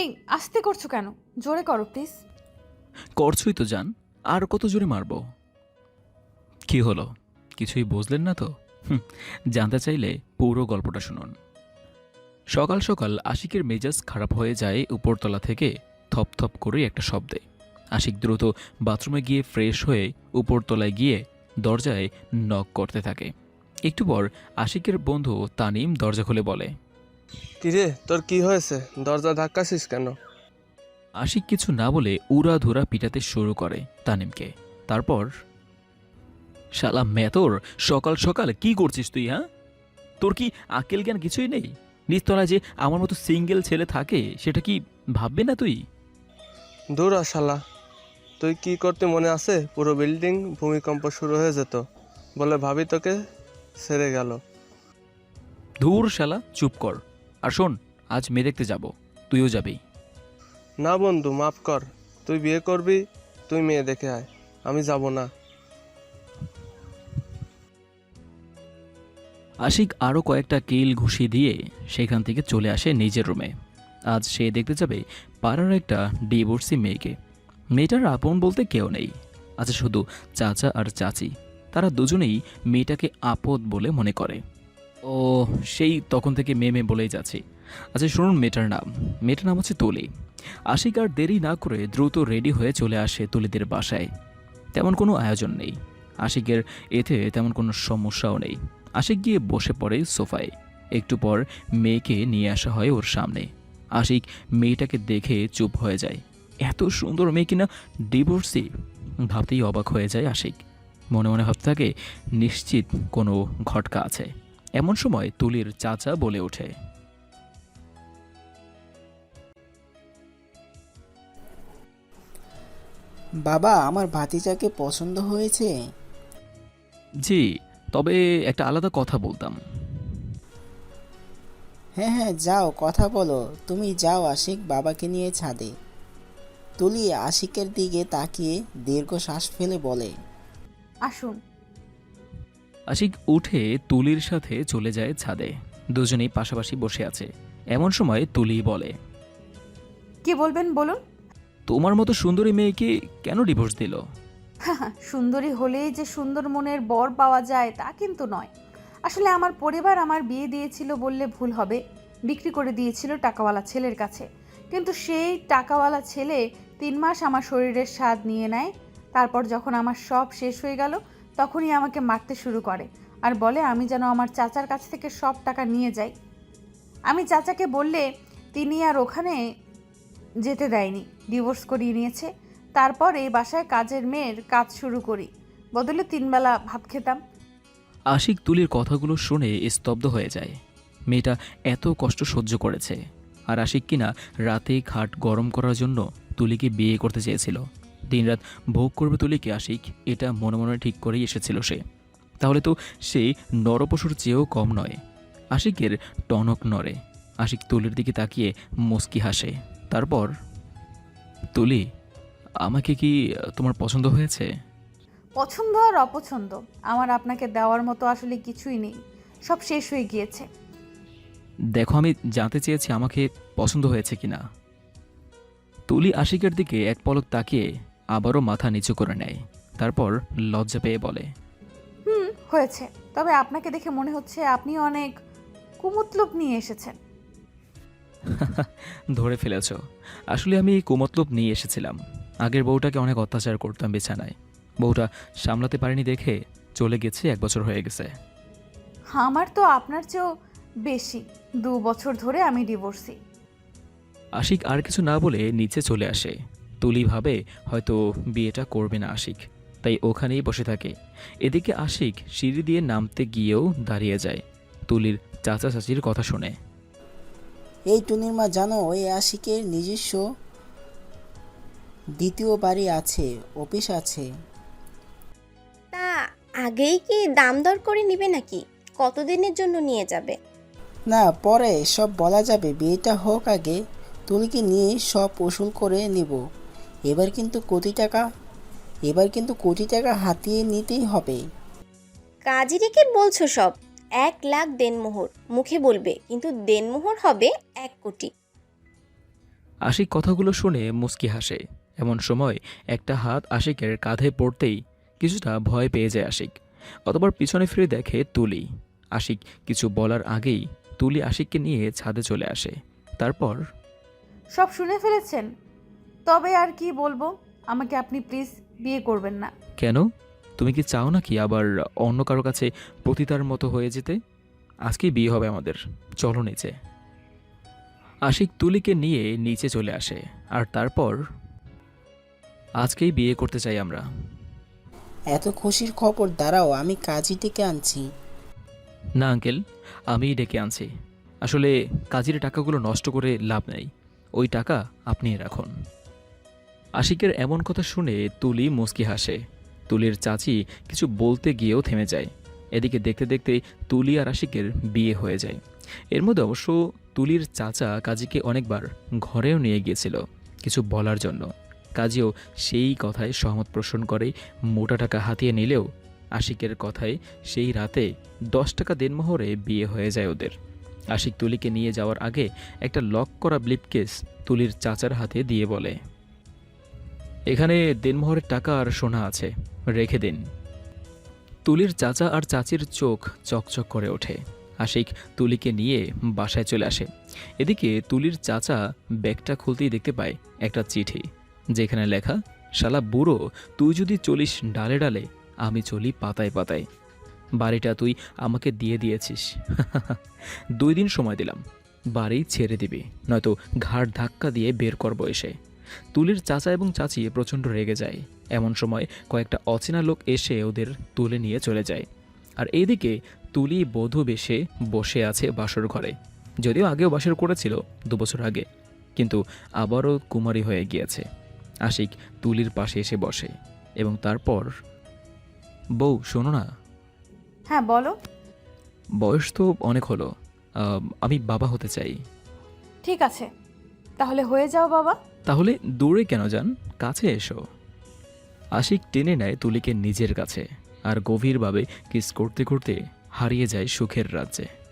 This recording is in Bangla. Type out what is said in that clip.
এই আস্তে করছ কেন? জোরে করো প্লিজ করছই তো জান। আর কত জোরে মারব? কি হলো? কিছুই বুঝলেন না তো? হুম, জানতে চাইলে পুরো গল্পটা শুনুন। সকাল সকাল আশিকের মেজাজ খারাপ হয়ে যায় উপরতলা থেকে থপ থপ করে একটা শব্দে। আশিক দ্রুত বাথরুমে গিয়ে ফ্রেশ হয়ে উপরতলায় গিয়ে দরজায় নক করতে থাকে। একটু পর আশিকের বন্ধু তানিম দরজা খুলে বলে কিরে তোর কি হয়েছে? দরজা ধাক্কাছিস কেন? আশিক কিছু না বলে উড়া ধুরা পিটাতে শুরু করে তানিমকে। তারপর শালা মেতর সকাল সকাল কি করছিস তুই হ্যাঁ? তোর কি আকেল জ্ঞান কিছুই নেই? নিচতলায় যে আমার মতো সিঙ্গেল ছেলে থাকে সেটা কি ভাববে না তুই? দূর শালা। তুই কি করতে মনে আছে? পুরো বিল্ডিং ভূমিকম্প শুরু হয়ে যেত। বলে ভাবি তোকে ছেড়ে গেল। ধুর শালা চুপ কর। আর শোন আজ মেয়ে দেখতে যাব। তুইও যাবি। না বন্ধু মাফ কর। তুই বিয়ে করবি তুই মেয়ে দেখে আয়। আমি যাব না। আশিক আরও কয়েকটা কিল ঘুষি দিয়ে সেখান থেকে চলে আসে নিজের রুমে। আজ সে দেখতে যাবে পাড়ার একটা ডিভোর্সি মেয়েকে। মেয়েটার আপন বলতে কেউ নেই। আছে শুধু চাচা আর চাচি তারা দুজনেই মেয়েটাকে আপদ বলে মনে করে। ও সেই তখন থেকে মেয়ে মেয়ে বলেই যাচ্ছে। আচ্ছা শুনুন মেয়েটার নাম। মেয়েটার নাম হচ্ছে তুলি। আশিক আর দেরি না করে দ্রুত রেডি হয়ে চলে আসে তুলিদের বাসায়। তেমন কোনো আয়োজন নেই। আশিকের এতে তেমন কোনো সমস্যাও নেই। আশিক গিয়ে বসে পড়ে সোফায়। একটু পর মেয়েকে নিয়ে আসা হয় ওর সামনে। আশিক মেয়েটাকে দেখে চুপ হয়ে যায়। এত সুন্দর মেয়ে কিনা ডিভোর্সি? ভাবতেই অবাক হয়ে যায় আশিক। মনে মনে ভাবতে থাকে, নিশ্চিত কোনো ঘটকা আছে। এমন সময় তুলির চাচা বলে ওঠে বাবা আমার ভাতিজাকে পছন্দ হয়েছে। জি তবে একটা আলাদা কথা বলতাম। হ্যাঁ হ্যাঁ যাও কথা বলো। তুমি যাও আশিক বাবাকে নিয়ে ছাদে। তুলি আশিকের দিকে তাকিয়ে দীর্ঘ শ্বাস ফেলে বলে আসুন। আশিক উঠে তুলির সাথে চলে যায় ছাদে। দুজনেই পাশাপাশি বসে আছে। এমন সময় তুলি বলে কি বলবেন বলুন? তোমার মতো সুন্দরী মেয়েকে কেন ডিভোর্স দিল? সুন্দরী হলেই যে সুন্দর মনের বর পাওয়া যায় তা কিন্তু নয়। আসলে আমার পরিবার আমার বিয়ে দিয়েছিল বললে ভুল হবে। বিক্রি করে দিয়েছিল টাকাওয়ালা ছেলের কাছে। কিন্তু সেই টাকাওয়ালা ছেলে তিন মাস আমার শরীরের স্বাদ নিয়ে নেয়। তারপর যখন আমার সব শেষ হয়ে গেল তখনই আমাকে মারতে শুরু করে আর বলে, আমি যেন আমার চাচার কাছ থেকে সব টাকা নিয়ে যাই। আমি চাচাকে বললে, তিনি আর ওখানে যেতে দেয়নি। ডিভোর্স করিয়ে নিয়েছে। তারপর এই বাসায় কাজের মেয়ের কাজ শুরু করি। বদলে তিনবেলা ভাত খেতাম। আশিক তুলির কথাগুলো শুনে স্তব্ধ হয়ে যায়। মেয়েটা এত কষ্ট সহ্য করেছে। আর আশিক কিনা রাতে খাট গরম করার জন্য তুলিকে বিয়ে করতে চেয়েছিল। দিনরাত ভোগ করবে তুলিকে আশিক এটা মনে মনে ঠিক করেই এসেছিল সে। তাহলে তো সে নরপশুর চেয়েও কম নয়। আশিকের টনক নড়ে। আশিক তুলির দিকে তাকিয়ে মুস্কি হাসে। তারপর তুলি আমাকে কি তোমার পছন্দ হয়েছে? পছন্দ আর অপছন্দ আমার আপনাকে দেওয়ার মতো আসলে কিছুই নেই। সব শেষ হয়ে গিয়েছে। দেখো আমি জানতে চেয়েছি আমাকে পছন্দ হয়েছে কিনা। তুলি আশিকের দিকে এক পলক তাকিয়ে আবারও মাথা নিচু করে নেয়। তারপর লজ্জা পেয়ে বলে হুম হয়েছে। তবে আপনাকে দেখে মনে হচ্ছে আপনি অনেক কুমতলব নিয়ে এসেছেন। ধরে ফেলেছ। আসলে আমি কুমতলব নিয়ে এসেছিলাম। আগের বউটাকে অনেক অত্যাচার করতাম বিছানায়। বউটা সামলাতে পারিনি দেখে চলে গেছে এক বছর হয়ে গেছে। আমার তো আপনার চেয়েও বেশি। দু বছর ধরে আমি ডিভোর্সি। আশিক আর কিছু না বলে নিচে চলে আসে। তুলি ভাবে হয়তো বিয়েটা করবে না আশিক। তাই ওখানেই বসে থাকে। এদিকে আশিক সিঁড়ি দিয়ে নামতে গিয়েও দাঁড়িয়ে যায়। তুলির চাচা চাচির কথা শুনে। এই টুনির মা জানো ওই আশিকের নিজস্ব দ্বিতীয় বাড়ি আছে অফিস আছে। তা আগেই কি দাম দর করে নিবে নাকি? কতদিনের জন্য নিয়ে যাবে? না পরে সব বলা যাবে। বিয়েটা হোক আগে তুলিকে নিয়ে সব উসুল করে নিব। এবার কিন্তু কোটি টাকা এবার কিন্তু কোটি টাকা হাতিয়ে নিতেই হবে। কাজী রেখে বলছো সব এক লাখ দেনমোহর মুখে বলবে কিন্তু দেনমোহর হবে এক কোটি। আশিক কথাগুলো শুনে মুস্কি হাসে। এমন সময় একটা হাত আশিকের কাঁধে পড়তেই কিছুটা ভয় পেয়ে যায় আশিক। অতবার পিছনে ফিরে দেখে তুলি। আশিক কিছু বলার আগেই তুলি আশিককে নিয়ে ছাদে চলে আসে। তারপর সব শুনে ফেলেছেন? তবে আর কি বলব? আমাকে আপনি প্লিজ বিয়ে করবেন না। কেন? তুমি কি চাও নাকি আবার অন্য কারও কাছে পতিতার মতো হয়ে যেতে? আজকেই বিয়ে হবে আমাদের। চলো নিচে। আশিক তুলিকে নিয়ে নিচে চলে আসে। আর তারপর আজকেই বিয়ে করতে চাই আমরা। এত খুশির খবর দাঁড়াও আমি কাজী ডেকে আনছি। না আঙ্কেল আমিই ডেকে আনছি। আসলে কাজের টাকাগুলো নষ্ট করে লাভ নেই। ওই টাকা আপনিই রাখুন। আশিকের এমন কথা শুনে তুলি মুচকি হাসে। তুলির চাচি কিছু বলতে গিয়েও থেমে যায়। এদিকে দেখতে দেখতে তুলি আর আশিকের বিয়ে হয়ে যায়। এর মধ্যে অবশ্য তুলির চাচা কাজীকে অনেকবার ঘরেও নিয়ে গিয়েছিল কিছু বলার জন্য। কাজীও সেই কথায় সহমত পোষণ করে, মোটা টাকা হাতিয়ে নিলেও আশিকের কথায় সেই রাতে দশ টাকা দেনমোহরে বিয়ে হয়ে যায় ওদের। আশিক তুলিকে নিয়ে যাওয়ার আগে একটা লক করা ব্লিপকেস তুলির চাচার হাতে দিয়ে বলে। এখানে দেনমোহরের টাকা আর সোনা আছে, রেখে দিন। তুলির চাচা আর চাচির চোখ চকচক করে ওঠে, আশিক তুলিকে নিয়ে বাসায় চলে আসে। এদিকে তুলির চাচা ব্যাগটা খুলতেই দেখতে পায় একটা চিঠি, যেখানে লেখা, শালা বুড়ো, তুই যদি চলিস ডালে ডালে, আমি চলি পাতায় পাতায়। বাড়িটা তুই আমাকে দিয়ে দিয়েছিস। দুই দিন সময় দিলাম, বাড়ি ছেড়ে দিবি, নয়তো ঘাড় ধাক্কা দিয়ে বের করব এসে। তুলির চাচা এবং চাচি প্রচণ্ড রেগে যায়। এমন সময় কয়েকটা অচেনা লোক এসে ওদের তুলে নিয়ে চলে যায়। আর এইদিকে তুলি বধূ বেশে বসে আছে বাসর ঘরে। যদিও আগেও বাসর করেছিল দুবছর আগে কিন্তু আবারও কুমারী হয়ে গিয়েছে। আশিক তুলির পাশে এসে বসে এবং তারপর বউ শোনো না। হ্যাঁ বলো। বয়স তো অনেক হলো। আম, আমি বাবা হতে চাই। ঠিক আছে। তাহলে হয়ে যাও বাবা। তাহলে দূরে কেন যান? কাছে এসো। আশিক টেনে নেয় তুলিকে নিজের কাছে আর গভীরভাবে কিস করতে করতে হারিয়ে যায় সুখের রাজ্যে।